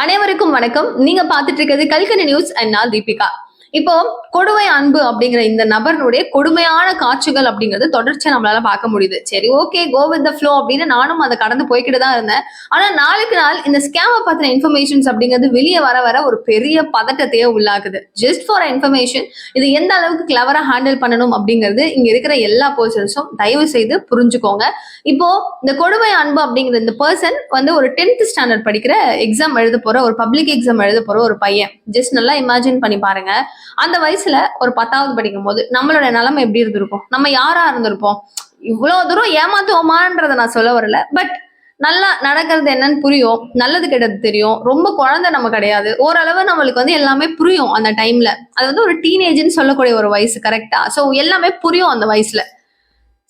அனைவருக்கும் வணக்கம். நீங்க பாத்துட்டு இருக்கிறது கல்கனி நியூஸ் அண்ட் நான் தீபிகா. இப்போ கொடுமை அன்பு அப்படிங்கிற இந்த நபர்களுடைய கொடுமையான காட்சிகள் அப்படிங்கிறது தொடர்ச்சியா நம்மளால பார்க்க முடியுது. சரி okay go with the flow அப்படின்னு நானும் அதை கடந்து போய்கிட்டு தான் இருந்தேன். ஆனா நாளுக்கு நாள் இந்த ஸ்கேமை பத்தின இன்ஃபர்மேஷன்ஸ் அப்படிங்கிறது வெளியே வர வர ஒரு பெரிய பதட்டத்தையே உள்ளாக்குது. ஜஸ்ட் ஃபார் இன்ஃபர்மேஷன் இது எந்த அளவுக்கு கிளவரா ஹேண்டில் பண்ணணும் அப்படிங்கிறது இங்க இருக்கிற எல்லா பர்சன்ஸும் தயவு செய்து புரிஞ்சுக்கோங்க. இப்போ இந்த கொடுமை அன்பு அப்படிங்கிற இந்த பர்சன் வந்து ஒரு டென்த் ஸ்டாண்டர்ட் படிக்கிற எக்ஸாம் எழுத போற ஒரு பப்ளிக் எக்ஸாம் எழுத போற ஒரு பையன். ஜஸ்ட் நல்லா இமேஜின் பண்ணி பாருங்க. அந்த வயசுல ஒரு பத்தாவது படிக்கும் போது நம்மளோட நிலைமை எப்படி இருந்திருக்கும்? நம்ம யாரா இருந்திருப்போம்? இவ்வளவு தூரம் ஏமாத்துவோமான்றத நான் சொல்ல வரல. பட் நல்லா நடக்கிறது என்னன்னு புரியும். நல்லது கெட்டது தெரியும். ரொம்ப குழந்தை நம்ம கிடையாது. ஓரளவு நம்மளுக்கு வந்து எல்லாமே புரியும் அந்த டைம்ல அது வந்து ஒரு டீனேஜ்னு சொல்லக்கூடிய ஒரு வயசு கரெக்டா ஸோ எல்லாமே புரியும் அந்த வயசுல.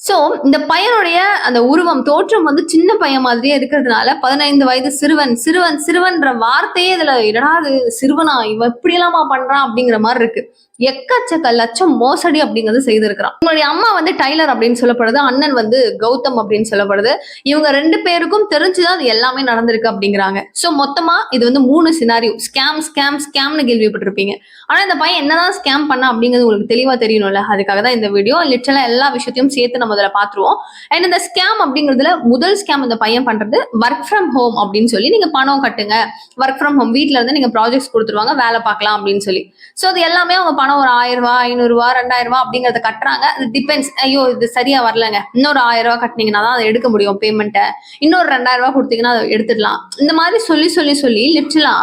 சோ இந்த பையனுடைய அந்த உருவம் தோற்றம் வந்து சின்ன பையன் மாதிரியே இருக்கிறதுனால பதினைந்து வயது சிறுவன் சிறுவன் சிறுவன்ற வார்த்தையே இதுல என்னடா அது சிறுவனா இவன் இப்படி எல்லாமா பண்றான் அப்படிங்கிற மாதிரி இருக்கு. எக்கச்சக்க லட்சம் மோசடி அப்படிங்கிறது செய்திருக்கிறான். உங்களுடைய அம்மா வந்து டைலர் அப்படின்னு சொல்லப்படுது அண்ணன் வந்து கௌதம் அப்படின்னு சொல்லப்படுது. இவங்க ரெண்டு பேருக்கும் தெரிஞ்சுதான் அது எல்லாமே நடந்திருக்கு அப்படிங்கிறாங்க. சோ மொத்தமா இது வந்து மூணு சினாரியோ ஸ்கேம் ஸ்கேம் ஸ்கேம்னு கேள்விப்பட்டிருப்பீங்க. ஆனா இந்த பையன் என்னதான் ஸ்கேம் பண்ணா அப்படிங்கிறது உங்களுக்கு தெளிவா தெரியணும்ல. அதுக்காக தான் இந்த வீடியோ லிட்டரலா எல்லா விஷயத்தையும் சேர்த்து நம்ம முதல்ல பாத்துருவோம். அண்ட் இந்த ஸ்கேம் அப்படிங்கிறதுல முதல் ஸ்கேம் இந்த பையன் பண்றது ஒர்க் ஃப்ரம் ஹோம் அப்படின்னு சொல்லி நீங்க பணம் கட்டுங்க. ஒர்க் ஃப்ரம் ஹோம் வீட்ல இருந்து நீங்க ப்ராஜெக்ட்ஸ் கொடுத்துருவாங்க வேலை பார்க்கலாம் அப்படின்னு சொல்லி. சோ அது எல்லாமே அவங்க பணம் ஒரு ஆயிரம் ரூபாய் ஐநூறு ரூபா ரெண்டாயிரம் ரூபா அப்படிங்கறத கட்டுறாங்க. அது டிபெண்ட்ஸ் ஐயோ இது சரியா வரலங்க. இன்னொரு ஆயிரம் ரூபாய் கட்டினீங்கன்னா தான் அதை எடுக்க முடியும் பேமெண்ட்டை இன்னொரு ரெண்டாயிரம் ரூபாய் கொடுத்தீங்கன்னா அதை எடுத்துடலாம். இந்த மாதிரி சொல்லி சொல்லி சொல்லி லிட்டலா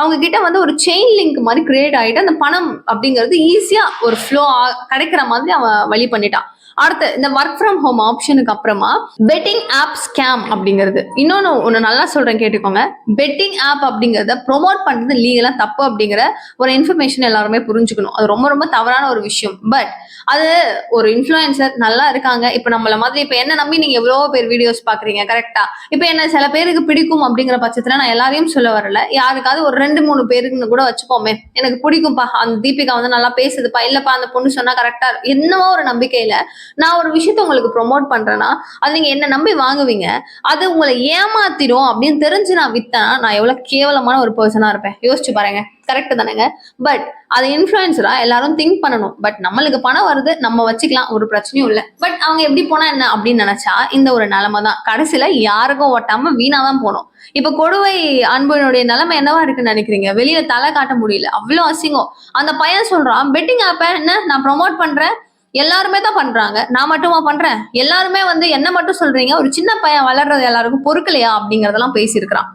அவங்க கிட்ட வந்து ஒரு செயின் லிங்க் மாதிரி கிரியேட் ஆகிட்டு அந்த பணம் அப்படிங்கிறது ஈஸியா ஒரு ஃப்ளோ கிடைக்கிற மாதிரி அவன் வழி பண்ணிட்டான். அடுத்து இந்த ஒர்க் ஃப்ரம் ஹோம் ஆப்ஷனுக்கு அப்புறமா பெட்டிங் ஆப் ஸ்கேம் அப்படிங்கிறது. இன்னொன்று ஒன்று நல்லா சொல்றேன் கேட்டுக்கோங்க. பெட்டிங் ஆப் அப்படிங்கிறத ப்ரொமோட் பண்றது லீகலா தப்பு அப்படிங்கிற ஒரு இன்ஃபர்மேஷன் எல்லாருமே புரிஞ்சுக்கணும். அது ரொம்ப ரொம்ப தவறான ஒரு விஷயம். பட் அது ஒரு இன்ஃப்ளூயன்சர் நல்லா இருக்காங்க. இப்போ நம்மள மாதிரி இப்போ என்ன நம்பி நீங்க எவ்வளோ பேர் வீடியோஸ் பாக்குறீங்க கரெக்டா இப்போ என்ன சில பேருக்கு பிடிக்கும் அப்படிங்கிற பட்சத்தில் நான் எல்லாரையும் சொல்ல வரல. யாருக்காவது ஒரு ரெண்டு மூணு பேருக்குன்னு கூட வச்சுப்போமே எனக்கு பிடிக்கும்ப்பா அந்த தீபிகா வந்து நல்லா பேசுதுப்பா. இல்லப்பா அந்த பொண்ணு சொன்னா கரெக்டா என்னவோ ஒரு நம்பிக்கையில நான் ஒரு விஷயத்த உங்களுக்கு ப்ரொமோட் பண்றேன்னா அது நீங்க என்ன நம்பி வாங்குவீங்க? அது உங்களை ஏமாத்திரும் அப்படின்னு தெரிஞ்சு நான் வித்தேன் நான் எவ்வளவு கேவலமான ஒரு பர்சனா இருப்பேன். யோசிச்சு பாருங்க. கரெக்ட் தானேங்க? பட் அது இன்ஃபுளுசரா எல்லாரும் திங்க் பண்ணணும். பட் நம்மளுக்கு பணம் வருது நம்ம வச்சுக்கலாம். ஒரு பிரச்சனையும் இல்லை. பட் அவங்க எப்படி போனா என்ன அப்படின்னு நினைச்சா இந்த ஒரு நிலைமை தான். கடைசியில யாருக்கும் ஓட்டாம வீணா தான் போனோம் இப்ப கொடுவை அன்புனுடைய நிலைமை என்னவா இருக்குன்னு நினைக்கிறீங்க? வெளியில தலை காட்ட முடியல. அவ்வளவு அசிங்கம். அந்த பையன் சொல்றான் பெட்டிங் ஆப்ப என்ன? நான் ப்ரொமோட் பண்றேன். எல்லாருமே தான் பண்றாங்க. நான் மட்டுமா பண்றேன்? எல்லாருமே வந்து என்ன மட்டும் சொல்றீங்க? ஒரு சின்ன பையன் வளர்றது எல்லாருக்கும் பொறுக்கலையா? அப்படிங்கறதெல்லாம் பேசியிருக்கிறான்.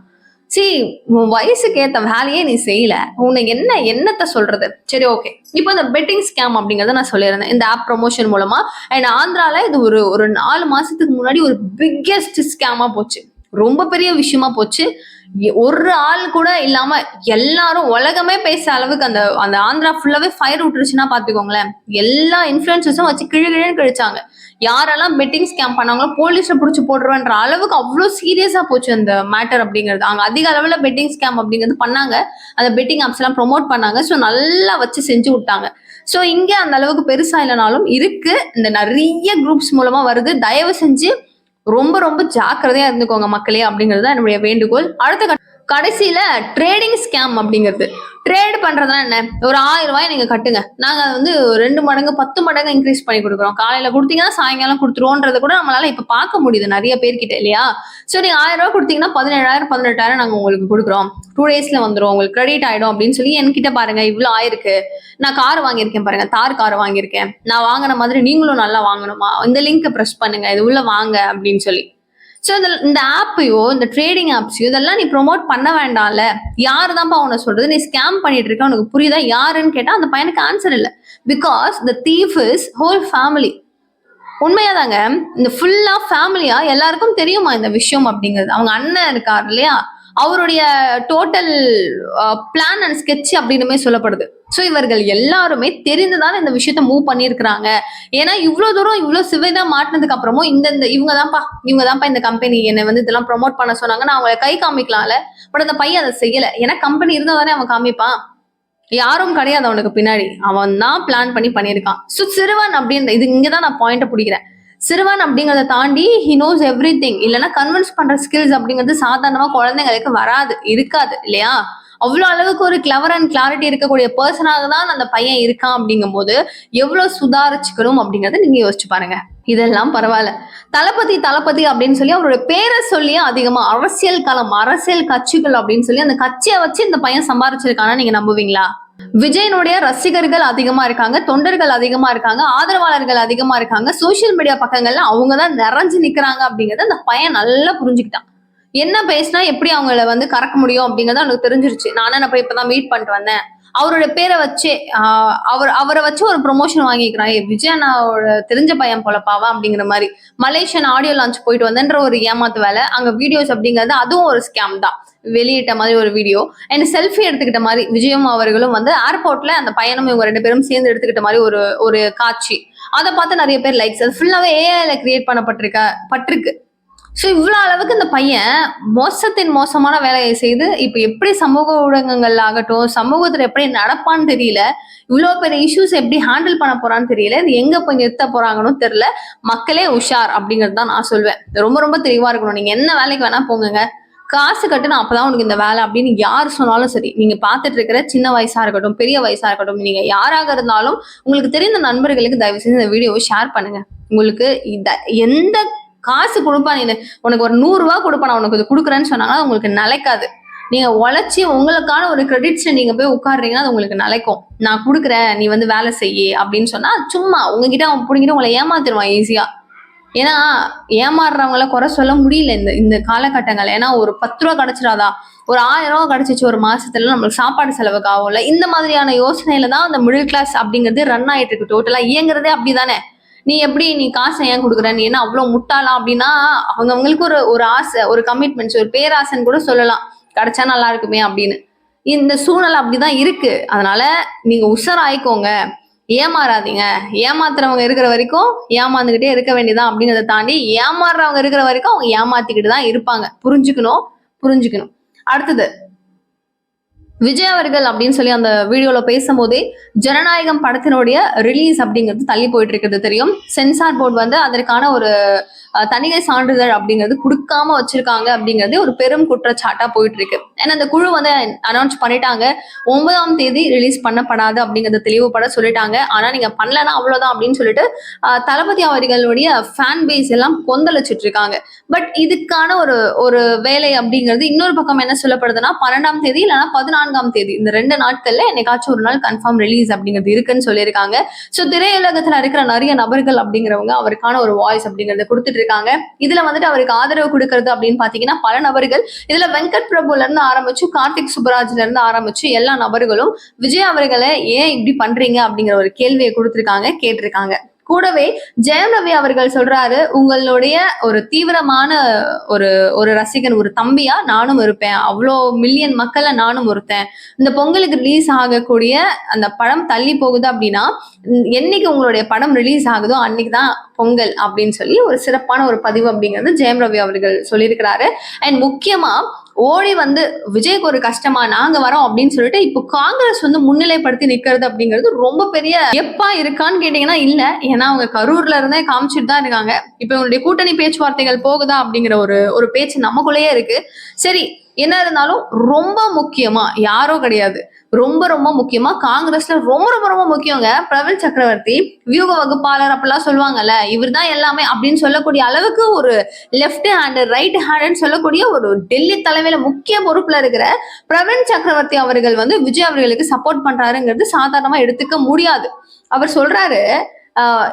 சி உன் வயசுக்கு ஏத்த வேலையே நீ செய்யல. உனக்கு என்ன என்னத்தை சொல்றது? சரி ஓகே இப்போ இந்த பெட்டிங் ஸ்கேம் அப்படிங்கறத நான் சொல்லியிருந்தேன். இந்த ஆப் ப்ரொமோஷன் மூலமா. அண்ட் ஆந்திரால இது ஒரு ஒரு நாலு மாசத்துக்கு முன்னாடி ஒரு பிக்கெஸ்ட் ஸ்கேமா போச்சு. ரொம்ப பெரிய விஷயமா போச்சு. ஒரு ஆள் கூட இல்லாம எல்லாரும் உலகமே பேசுற அளவுக்கு அந்த அந்த ஆந்திரா ஃபுல்லாவே ஃபயர் விட்டுருச்சுன்னா பாத்துக்கோங்களேன். எல்லா இன்ஃபுளுசஸும் வச்சு கிழகிழுன்னு கழிச்சாங்க. யாரெல்லாம் பெட்டிங் ஸ்கேம் பண்ணாங்களோ போலீஸ்ல புடிச்சு போடுறன்ற அளவுக்கு அவ்வளோ சீரியஸா போச்சு அந்த மேட்டர் அப்படிங்கிறது. அங்க அதிக அளவுல பெட்டிங் ஸ்கேம் அப்படிங்கிறது பண்ணாங்க. அந்த பெட்டிங் ஆப்ஸ் எல்லாம் ப்ரோமோட் பண்ணாங்க. ஸோ நல்லா வச்சு செஞ்சு விட்டாங்க. ஸோ இங்க அந்த அளவுக்கு பெருசா இல்லைனாலும் இருக்கு. இந்த நிறைய குரூப்ஸ் மூலமா வருது. தயவு செஞ்சு ரொம்ப ரொம்ப ஜாக்கிரதையா இருந்துக்கோங்க மக்களே அப்படிங்கிறது தான் என்னுடைய வேண்டுகோள். அடுத்த கட்ட- கடைசியில ட்ரேடிங் ஸ்கேம் அப்படிங்கிறது. ட்ரேட் பண்றதுனா என்ன? ஒரு ஆயிரம் ரூபாய் நீங்க கட்டுங்க. நாங்க அதை வந்து ரெண்டு மடங்கு பத்து மடங்கு இன்க்ரீஸ் பண்ணி கொடுக்குறோம். காலையில கொடுத்தீங்கன்னா சாயங்காலம் கொடுத்துருவோன்றத கூட நம்மளால இப்ப பார்க்க முடியுது நிறைய பேர்கிட்ட இல்லையா? சோ நீங்க ஆயிரம் ரூபாய் கொடுத்தீங்கன்னா பதினேழாயிரம் பதினெட்டாயிரம் நாங்க உங்களுக்கு கொடுக்குறோம். டூ டேஸ்ல வந்துடும் உங்களுக்கு கிரெடிட் ஆயிடும் அப்படின்னு சொல்லி என்கிட்ட பாருங்க. இவ்வளவு ஆயிருக்கு. நான் கார் வாங்கியிருக்கேன் பாருங்க. தார் கார் வாங்கியிருக்கேன். நான் வாங்கின மாதிரி நீங்களும் நல்லா வாங்கணுமா? இந்த லிங்கை ப்ரெஸ் பண்ணுங்க. இது உள்ள வாங்க அப்படின்னு சொல்லி. ஸோ இந்த இந்த ஆப்பையோ இந்த ட்ரேடிங் ஆப்ஸையோ இதெல்லாம் நீ ப்ரோமோட் பண்ண வேண்டாம்ல. யாரு தான்ப்பா உன்னை சொல்றது? நீ ஸ்கேம் பண்ணிட்டு இருக்க உனக்கு புரியுதா? யாருன்னு கேட்டால் அந்த பையனுக்கு ஆன்சர் இல்லை. Because the thief is whole family உண்மையாதாங்க இந்த ஃபுல்லா ஃபேமிலியா எல்லாருக்கும் தெரியுமா இந்த விஷயம் அப்படிங்கிறது? அவங்க அண்ணன் இருக்கார் இல்லையா? அவருடைய டோட்டல் பிளான் அண்ட் ஸ்கெட்ச் அப்படின்னுமே சொல்லப்படுது. ஸோ இவர்கள் எல்லாருமே தெரிந்துதான் இந்த விஷயத்த மூவ் பண்ணியிருக்கிறாங்க. ஏன்னா இவ்வளோ தூரம் இவ்வளோ சிவிதா மாட்டினதுக்கு அப்புறமும் இந்த இந்த இவங்க தான்ப்பா இவங்க தான்ப்பா இந்த கம்பெனி என்னை வந்து இதெல்லாம் ப்ரோமோட் பண்ண சொன்னாங்க. நான் அவங்களை கை காமிக்கலாம்ல பட் அந்த பையன் அதை செய்யல. ஏன்னா கம்பெனி இருந்தால் தானே அவன் காமிப்பான். யாரும் கிடையாது அவனுக்கு பின்னாடி. அவன் தான் பிளான் பண்ணி பண்ணியிருக்கான். ஸோ சிறுவன் அப்படின்ற இது இங்கே தான் நான் பாயிண்ட்டை பிடிக்கிறேன். சிறுவன் அப்படிங்கிறத தாண்டி ஹி நோஸ் எவ்ரி திங் இல்லைன்னா கன்வின்ஸ் பண்ற ஸ்கில்ஸ் அப்படிங்கிறது சாதாரணமா குழந்தைங்களுக்கு வராது இருக்காது இல்லையா? அவ்வளோ அளவுக்கு ஒரு கிளவர் அண்ட் கிளாரிட்டி இருக்கக்கூடிய பர்சனாக தான் அந்த பையன் இருக்கான் அப்படிங்கும்போது எவ்வளவு சுதாரிச்சுக்கணும் அப்படிங்கறத நீங்க யோசிச்சு பாருங்க. இதெல்லாம் பரவாயில்ல. தளபதி தளபதி அப்படின்னு சொல்லி அவரோட பேரை சொல்லியே அதிகமா அரசியல் களம் அரசியல் கட்சிகள் அப்படின்னு சொல்லி அந்த கட்சியை வச்சு இந்த பையன் சம்பாரிச்சிருக்கானா நீங்க நம்புவீங்களா? விஜயனுடைய ரசிகர்கள் அதிகமா இருக்காங்க தொண்டர்கள் அதிகமா இருக்காங்க ஆதரவாளர்கள் அதிகமா இருக்காங்க சோஷியல் மீடியா பக்கங்கள்ல அவங்க தான் நிறைஞ்சு நிக்கிறாங்க அப்படிங்கறத அந்த பையன் நல்லா புரிஞ்சுக்கிட்டான். என்ன பேசினா எப்படி அவங்கள வந்து கறக்க முடியும் அப்படிங்கறது அவனுக்கு தெரிஞ்சிருச்சு. நானே நான் போய் இப்பதான் மீட் பண்ணிட்டு வந்தேன். அவரோட பேரை வச்சு அவர் அவரை வச்சு ஒரு ப்ரொமோஷன் வாங்கிக்கிறான். ஏ விஜய் அண்ணாவோட தெரிஞ்ச பையன் போலப்பாவா அப்படிங்கிற மாதிரி. மலேசியன் ஆடியோ லான்ச் போயிட்டு வந்தேன்ற ஒரு ஏமாத்து வேலை. அங்க வீடியோஸ் அப்படிங்கிறது அதுவும் ஒரு ஸ்கேம் தான். வெளியிட்ட மாதிரி ஒரு வீடியோ அண்ட் செல்ஃபி எடுத்துக்கிட்ட மாதிரி விஜயம் அவர்களும் வந்து ஏர்போர்ட்ல அந்த பயணம் இவங்க ரெண்டு பேரும் சேர்ந்து எடுத்துக்கிட்ட மாதிரி ஒரு ஒரு காட்சி. அதை பார்த்து நிறைய பேர் லைக்ஸ் அது ஃபுல்லாவே ஏஐல கிரியேட் பண்ணப்பட்டிருக்க பட்டிருக்கு. ஸோ இவ்வளோ அளவுக்கு இந்த பையன் மோசத்தின் மோசமான வேலையை செய்து இப்போ எப்படி சமூக ஊடகங்கள் ஆகட்டும் சமூகத்தில் எப்படி நடப்பான்னு தெரியல. இவ்வளோ பெரிய இஷ்யூஸ் எப்படி ஹேண்டில் பண்ண போறான்னு தெரியல. இது எங்கே போய் நிறுத்த போறாங்கன்னு தெரியல. மக்களே உஷார் அப்படிங்கிறது தான் நான் சொல்வேன். ரொம்ப ரொம்ப தெளிவாக இருக்கணும். நீங்கள் என்ன வேலைக்கு வேணா போங்க காசு கட்டுனா அப்பதான் உனக்கு இந்த வேலை அப்படின்னு யார் சொன்னாலும் சரி. நீங்க பாத்துட்டு இருக்கிற சின்ன வயசா இருக்கட்டும் பெரிய வயசா இருக்கட்டும் நீங்க யாராக இருந்தாலும் உங்களுக்கு தெரிந்த நண்பர்களுக்கு தயவு செஞ்சு இந்த வீடியோவை ஷேர் பண்ணுங்க. உங்களுக்கு இந்த எந்த காசு கொடுப்பா நீ உனக்கு ஒரு நூறுரூவா கொடுப்பா நான் உனக்கு இது கொடுக்குறேன்னு சொன்னாங்கன்னா உங்களுக்கு நிலைக்காது. நீங்க உழைச்சி உங்களுக்கான ஒரு கிரெடிட்ஸ் நீங்க போய் உட்காடுறீங்கன்னா அது உங்களுக்கு நிலைக்கும். நான் கொடுக்குறேன் நீ வந்து வேலை செய்யி அப்படின்னு சொன்னா சும்மா உங்ககிட்ட அவன் பிடிங்கிட்டு உங்களை ஏமாத்திடுவான் ஈஸியா ஏன்னா ஏமாறுறவங்கள குறை சொல்ல முடியல இந்த இந்த காலகட்டங்கள் ஏன்னா ஒரு பத்து ரூபா கிடைச்சிடாதா? ஒரு ஆயிரம் ரூபா கிடைச்சிச்சு ஒரு மாசத்துல நம்மளுக்கு சாப்பாடு செலவுக்கு ஆகும்ல. இந்த மாதிரியான யோசனையில தான் அந்த மிடில் கிளாஸ் அப்படிங்கிறது ரன் ஆயிட்டு இருக்கு. டோட்டலா இயங்குறதே அப்படிதானே? நீ எப்படி நீ காசை ஏன் கொடுக்குற? நீ என்ன அவ்வளவு முட்டாளா? அப்படின்னா அவங்கவுங்களுக்கு ஒரு ஒரு ஆசை ஒரு கமிட்மெண்ட்ஸ் ஒரு பேராசைன்னு கூட சொல்லலாம். கிடைச்சா நல்லா இருக்குமே அப்படின்னு. இந்த சூழ்நிலை அப்படிதான் இருக்கு. அதனால நீங்க உஷாராயிக்கோங்க. ஏமாறாதீங்க. ஏமாத்துறவங்க இருக்கிற வரைக்கும் ஏமாந்துகிட்டே இருக்க வேண்டியதான் அப்படிங்கிறத தாண்டி ஏமாறுறவங்க இருக்கிற வரைக்கும் அவங்க ஏமாத்திக்கிட்டு தான் இருப்பாங்க. புரிஞ்சுக்கணும் புரிஞ்சுக்கணும். அடுத்தது விஜய் அவர்கள் அப்படின்னு சொல்லி அந்த வீடியோல பேசும்போதே ஜனநாயகம் படத்தினுடைய ரிலீஸ் அப்படிங்கிறது தள்ளி போயிட்டு இருக்கிறது தெரியும். சென்சார் போர்டு வந்து அதற்கான ஒரு தணிகை சான்றிதழ் அப்படிங்கிறது கொடுக்காம வச்சிருக்காங்க அப்படிங்கிறது ஒரு பெரும் குற்றச்சாட்டா போயிட்டு இருக்கு ஏன்னா அந்த குழு வந்து அனௌன்ஸ் பண்ணிட்டாங்க. ஒன்பதாம் தேதி ரிலீஸ் பண்ணப்படாது அப்படிங்கறத தெளிவுபட சொல்லிட்டாங்க. ஆனா நீங்க பண்ணலன்னா அவ்வளவுதான் அப்படின்னு சொல்லிட்டு தளபதி அவர்களுடைய ஃபேன் பேஸ் எல்லாம் கொந்தளிச்சிட்டு இருக்காங்க பட் இதுக்கான ஒரு ஒரு வேலை அப்படிங்கிறது இன்னொரு பக்கம் என்ன சொல்லப்படுதுன்னா பன்னெண்டாம் தேதி இல்லைன்னா பதினான்காம் தேதி இந்த ரெண்டு நாட்கள்ல என்னைக்காச்சும் ஒரு நாள் கன்ஃபார்ம் ரிலீஸ் அப்படிங்கிறது இருக்குன்னு சொல்லியிருக்காங்க. ஸோ திரையுலகத்துல இருக்கிற நிறைய நபர்கள் அப்படிங்கிறவங்க அவருக்கான ஒரு வாய்ஸ் அப்படிங்கறத கொடுத்துட்டு இருக்காங்க இதுல வந்துட்டு அவருக்கு ஆதரவு கொடுக்கறது அப்படின்னு பாத்தீங்கன்னா பல நபர்கள். இதுல வெங்கட் பிரபுல இருந்து ஆரம்பிச்சு கார்த்திக் சுப்ராஜ்ல இருந்து ஆரம்பிச்சு எல்லா நபர்களும் விஜய் அவர்களை ஏன் இப்படி பண்றீங்க அப்படிங்கிற ஒரு கேள்வியை கொடுத்திருக்காங்க கேட்டிருக்காங்க. கூடவே ஜெயம் ரவி அவர்கள் சொல்றாரு உங்களுடைய ஒரு தீவிரமான ஒரு ஒரு ரசிகன் ஒரு தம்பியா நானும் இருப்பேன். அவ்வளோ மில்லியன் மக்களை நானும் ஒருத்தன். இந்த பொங்கலுக்கு ரிலீஸ் ஆகக்கூடிய அந்த படம் தள்ளி போகுது அப்படின்னா என்னைக்கு உங்களுடைய படம் ரிலீஸ் ஆகுதோ அன்னைக்கு தான் பொங்கல் அப்படின்னு சொல்லி ஒரு சிறப்பான ஒரு பதிவு அப்படிங்கிறது ஜெயம் ரவி அவர்கள் சொல்லியிருக்கிறாரு. அண்ட் முக்கியமா ஓடி வந்து விஜய்க்கு ஒரு கஷ்டமா? நாங்க வரோம் அப்படின்னு சொல்லிட்டு இப்போ காங்கிரஸ் வந்து முன்னிலைப்படுத்தி நிக்கிறது அப்படிங்கிறது ரொம்ப பெரிய எப்பா இருக்கான்னு கேட்டீங்கன்னா இல்ல. ஏன்னா அவங்க கரூர்ல இருந்தே காமிச்சிட்டு தான் இருக்காங்க. இப்ப இவங்களுடைய கூட்டணி பேச்சுவார்த்தைகள் போகுதா அப்படிங்கிற ஒரு ஒரு பேச்சு நமக்குள்ளேயே இருக்கு. சரி என்ன இருந்தாலும் ரொம்ப முக்கியமா யாரோ கிடையாது. ரொம்ப ரொம்ப முக்கியமா காங்கிரஸ்ல ரொம்ப ரொம்ப ரொம்ப முக்கியங்க. பிரவீன் சக்கரவர்த்தி வியூக வகுப்பாளர் அப்படிலாம் சொல்லுவாங்கல்ல இவர் தான் எல்லாமே அப்படின்னு சொல்லக்கூடிய அளவுக்கு ஒரு லெஃப்ட் ஹேண்டு ரைட் ஹேண்டுன்னு சொல்லக்கூடிய ஒரு டெல்லி தலைமையில முக்கிய பொறுப்புல இருக்கிற பிரவீன் சக்கரவர்த்தி அவர்கள் வந்து விஜய் அவர்களுக்கு சப்போர்ட் பண்றாருங்கிறது சாதாரணமா எடுத்துக்க முடியாது. அவர் சொல்றாரு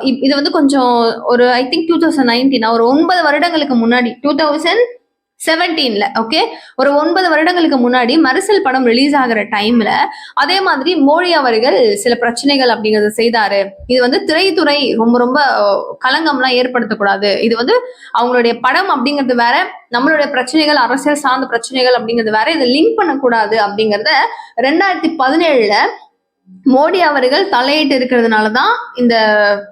இப்- இது வந்து கொஞ்சம் ஒரு I think two thousand nineteen ஒரு ஒன்பது வருடங்களுக்கு முன்னாடி டூ தௌசண்ட் செவன்டீன்ல ஓகே ஒரு ஒன்பது வருடங்களுக்கு முன்னாடி மரிசல் படம் ரிலீஸ் ஆகிற டைம்ல அதே மாதிரி மோடி அவர்கள் சில பிரச்சனைகள் அப்படிங்கறத செய்தாரு. இது வந்து திரைத்துறை ரொம்ப ரொம்ப கலங்கம்லாம் ஏற்படுத்தக்கூடாது. இது வந்து அவங்களுடைய படம் அப்படிங்கிறது வேற நம்மளுடைய பிரச்சனைகள் அரசியல் சார்ந்த பிரச்சனைகள் அப்படிங்கிறது வேற இதை லிங்க் பண்ணக்கூடாது அப்படிங்கறத ரெண்டாயிரத்தி பதினேழுல மோடி அவர்கள் தலையிட்டு இருக்கிறதுனால தான் இந்த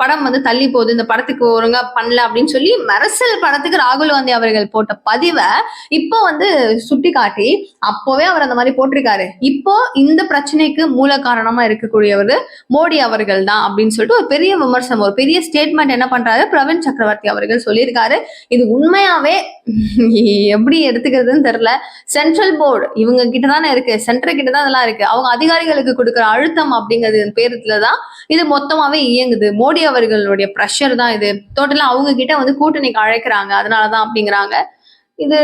படம் வந்து தள்ளி போகுது. இந்த படத்துக்கு ஒழுங்கா பண்ணல அப்படின்னு சொல்லி மெரசல் படத்துக்கு ராகுல் காந்தி அவர்கள் போட்ட பதிவை இப்போ வந்து சுட்டி காட்டி அப்போவே அவர் அந்த மாதிரி போட்டிருக்காரு. இப்போ இந்த பிரச்சனைக்கு மூல காரணமா இருக்கக்கூடியவர் மோடி அவர்கள் தான் அப்படின்னு சொல்லிட்டு ஒரு பெரிய விமர்சனம் ஒரு பெரிய ஸ்டேட்மெண்ட் என்ன பண்றாரு? பிரவீன் சக்கரவர்த்தி அவர்கள் சொல்லியிருக்காரு. இது உண்மையாவே எப்படி எடுத்துக்கிறதுன்னு தெரியல. சென்ட்ரல் போர்டு இவங்க கிட்ட தானே இருக்கு. சென்ட்ரல் கிட்ட தான் இதெல்லாம் இருக்கு. அவங்க அதிகாரிகளுக்கு கொடுக்குற அழுத்தம் அப்படிங்கிறது பேருத்துல தான் இது மொத்தமாவே இயங்குது. மோடி அவர்களுடைய ப்ரெஷர் தான் இது. டோட்டலா அவங்க கிட்ட வந்து கூட்டணிக்கு அழைக்கிறாங்க. அதனாலதான் அப்படிங்கிறாங்க. இது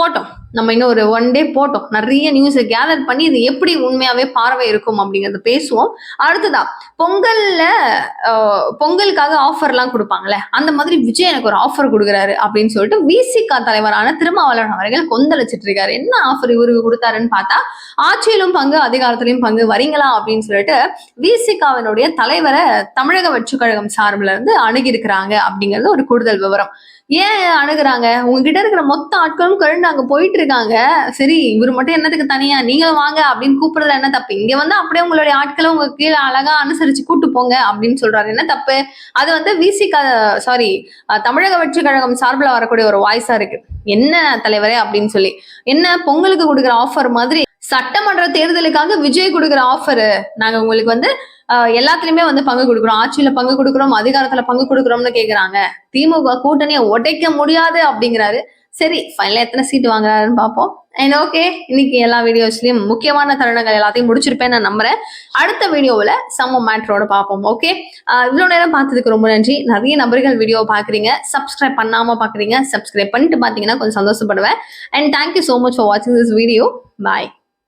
போட்டோம். நம்ம இன்னும் ஒரு ஒன் டே போட்டோம். நிறைய நியூஸை கேதர் பண்ணி இது எப்படி உண்மையாவே பார்வை இருக்கும் அப்படிங்கறத பேசுவோம். அடுத்ததா பொங்கல்ல பொங்கலுக்காக ஆஃபர்லாம் கொடுப்பாங்கல்ல? அந்த மாதிரி விஜய் எனக்கு ஒரு ஆஃபர் கொடுக்குறாரு அப்படின்னு சொல்லிட்டு விசிகா தலைவரான திருமாவளவன் அவர்கள் கொந்தளிச்சிட்டு இருக்காரு என்ன ஆஃபர் இவருக்கு கொடுத்தாருன்னு பார்த்தா ஆட்சியிலும் பங்கு அதிகாரத்திலையும் பங்கு வரீங்களா அப்படின்னு சொல்லிட்டு விசிகாவினுடைய தலைவரை தமிழக வச்சுக்கழகம் கழகம் சார்பில் இருந்து அணுகியிருக்கிறாங்க அப்படிங்கிறது ஒரு கூடுதல் விவரம். ஏன் அணுகுறாங்க? உங்ககிட்ட இருக்கிற மொத்த ஆட்களும் கழுண்டு அங்க போயிட்டு இருக்காங்க சரி இவர் மட்டும் என்னத்துக்கு தனியா? நீங்களும் வாங்க அப்படின்னு கூப்பிடுறதுல என்ன தப்பு? இங்க வந்து அப்படியே உங்களுடைய ஆட்களை உங்க கீழே அழகா அனுசரிச்சு கூட்டு போங்க அப்படின்னு சொல்றாரு. என்ன தப்பு? அது வந்து விசிக சாரி தமிழக வெற்றி கழகம் சார்பில் வரக்கூடிய ஒரு வாய்ஸா இருக்கு. என்ன தலைவரே அப்படின்னு சொல்லி. என்ன பொங்கலுக்கு கொடுக்குற ஆஃபர் மாதிரி சட்டமன்ற தேர்தலுக்காக விஜய் கொடுக்குற ஆஃபர் நாங்க உங்களுக்கு வந்து எல்லாத்துலயுமே வந்து பங்கு கொடுக்குறோம். ஆட்சியில பங்கு கொடுக்குறோம் அதிகாரத்துல பங்கு கொடுக்குறோம்னு கேக்குறாங்க. திமுக கூட்டணியை உடைக்க முடியாது அப்படிங்கிறாரு. சரி ஃபைனலா எத்தனை சீட் வாங்குறாருன்னு பார்ப்போம். அண்ட் ஓகே இன்னைக்கு எல்லா வீடியோஸ்லயும் முக்கியமான தருணங்கள் எல்லாத்தையும் முடிச்சிருப்பேன் நான் நம்புறேன். அடுத்த வீடியோவில் செம்ம மேட்ரோட பார்ப்போம் ஓகே இவ்வளோ நேரம் பார்த்ததுக்கு ரொம்ப நன்றி. நிறைய நபர்கள் வீடியோ பார்க்குறீங்க. சப்ஸ்கிரைப் பண்ணாம பார்க்குறீங்க. சப்ஸ்கிரைப் பண்ணிட்டு பார்த்தீங்கன்னா கொஞ்சம் சந்தோஷப்படுவேன். And thank you so much for வாட்சிங் திஸ் வீடியோ பாய்